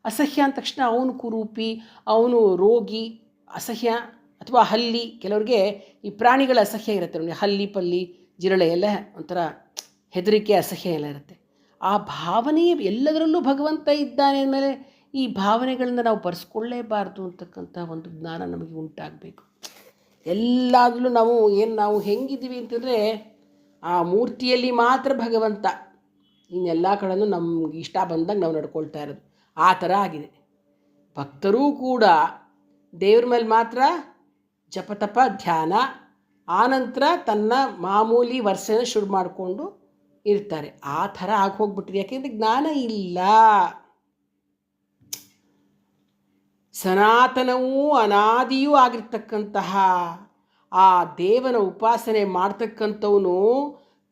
ಅಸಹ್ಯ ಅಂದ ತಕ್ಷಣ ಅವನು ಕುರೂಪಿ, ಅವನು ರೋಗಿ, ಅಸಹ್ಯ ಅಥವಾ ಹಲ್ಲಿ, ಕೆಲವ್ರಿಗೆ ಈ ಪ್ರಾಣಿಗಳ ಅಸಹ್ಯ ಇರುತ್ತೆ ನೋಡಿ, ಹಲ್ಲಿ, ಪಲ್ಲಿ, ಜಿರಳೆ ಎಲ್ಲ ಒಂಥರ ಹೆದರಿಕೆ, ಅಸಹ್ಯ ಎಲ್ಲ ಇರುತ್ತೆ. ಆ ಭಾವನೆಯೇ ಎಲ್ಲದರಲ್ಲೂ ಭಗವಂತ ಇದ್ದಾನೆ ಅಂದಮೇಲೆ ಈ ಭಾವನೆಗಳನ್ನ ನಾವು ಬರೆಸ್ಕೊಳ್ಳೇಬಾರ್ದು ಅಂತಕ್ಕಂಥ ಒಂದು ಜ್ಞಾನ ನಮಗೆ ಉಂಟಾಗಬೇಕು. ಎಲ್ಲಾದರೂ ನಾವು ಏನು ನಾವು ಹೆಂಗಿದ್ದೀವಿ ಅಂತಂದರೆ ಆ ಮೂರ್ತಿಯಲ್ಲಿ ಮಾತ್ರ ಭಗವಂತ. ಇನ್ನೆಲ್ಲ ಕಡೆಯೂ ನಮ್ಗೆ ಇಷ್ಟ ಬಂದಾಗ ನಾವು ನಡ್ಕೊಳ್ತಾ ಇರೋದು. ಆ ಥರ ಆಗಿದೆ. ಭಕ್ತರೂ ಕೂಡ ದೇವ್ರ ಮೇಲೆ ಮಾತ್ರ ಜಪತಪ ಧ್ಯಾನ, ಆನಂತರ ತನ್ನ ಮಾಮೂಲಿ ವರ್ಷನ ಶುರು ಮಾಡಿಕೊಂಡು ಇರ್ತಾರೆ. ಆ ಥರ ಆಗಿ ಹೋಗ್ಬಿಟ್ಟಿದೆ ಯಾಕೆಂದರೆ ಜ್ಞಾನ ಇಲ್ಲ. ಸನಾತನವೂ ಅನಾದಿಯೂ ಆಗಿರ್ತಕ್ಕಂತಹ ಆ ದೇವನ ಉಪಾಸನೆ ಮಾಡ್ತಕ್ಕಂಥವನು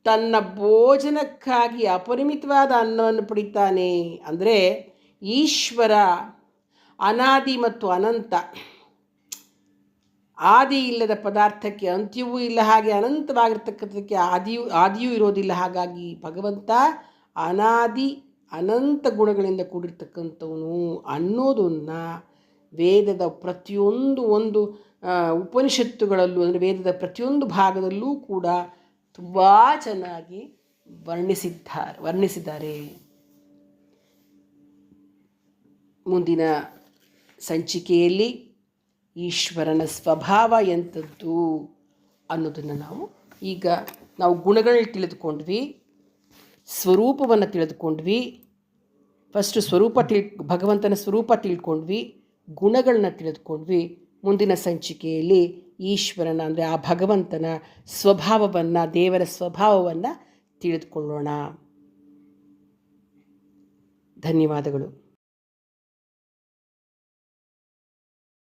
ತನ್ನ ಭೋಜನಕ್ಕಾಗಿ ಅಪರಿಮಿತವಾದ ಅನ್ನವನ್ನು ಪಡಿತಾನೆ. ಅಂದರೆ ಈಶ್ವರ ಅನಾದಿ ಮತ್ತು ಅನಂತ. ಆದಿ ಇಲ್ಲದ ಪದಾರ್ಥಕ್ಕೆ ಅಂತ್ಯವೂ ಇಲ್ಲ, ಹಾಗೆ ಅನಂತವಾಗಿರ್ತಕ್ಕಂಥದಕ್ಕೆ ಆದಿಯೂ ಆದಿಯೂ ಇರೋದಿಲ್ಲ. ಹಾಗಾಗಿ ಭಗವಂತ ಅನಾದಿ, ಅನಂತ ಗುಣಗಳಿಂದ ಕೂಡಿರ್ತಕ್ಕಂಥವನು ಅನ್ನೋದನ್ನು ವೇದದ ಪ್ರತಿಯೊಂದು ಒಂದು ಉಪನಿಷತ್ತುಗಳಲ್ಲೂ, ಅಂದರೆ ವೇದದ ಪ್ರತಿಯೊಂದು ಭಾಗದಲ್ಲೂ ಕೂಡ ತುಂಬ ಚೆನ್ನಾಗಿ ವರ್ಣಿಸಿದ್ದಾರೆ ವರ್ಣಿಸಿದ್ದಾರೆ. ಮುಂದಿನ ಸಂಚಿಕೆಯಲ್ಲಿ ಈಶ್ವರನ ಸ್ವಭಾವ ಎಂಥದ್ದು ಅನ್ನೋದನ್ನು ನಾವು ಈಗ ನಾವು ಗುಣಗಳನ್ನ ತಿಳಿದುಕೊಂಡ್ವಿ, ಸ್ವರೂಪವನ್ನು ತಿಳಿದುಕೊಂಡ್ವಿ ಫಸ್ಟು ಸ್ವರೂಪ ತಿಳ್, ಭಗವಂತನ ಸ್ವರೂಪ ತಿಳ್ಕೊಂಡ್ವಿ ಗುಣಗಳನ್ನ ತಿಳಿದುಕೊಂಡ್ವಿ. ಮುಂದಿನ ಸಂಚಿಕೆಯಲ್ಲಿ ಈಶ್ವರನ ಅಂದರೆ ಆ ಭಗವಂತನ ಸ್ವಭಾವವನ್ನು, ದೇವರ ಸ್ವಭಾವವನ್ನು ತಿಳಿದುಕೊಳ್ಳೋಣ. ಧನ್ಯವಾದಗಳು.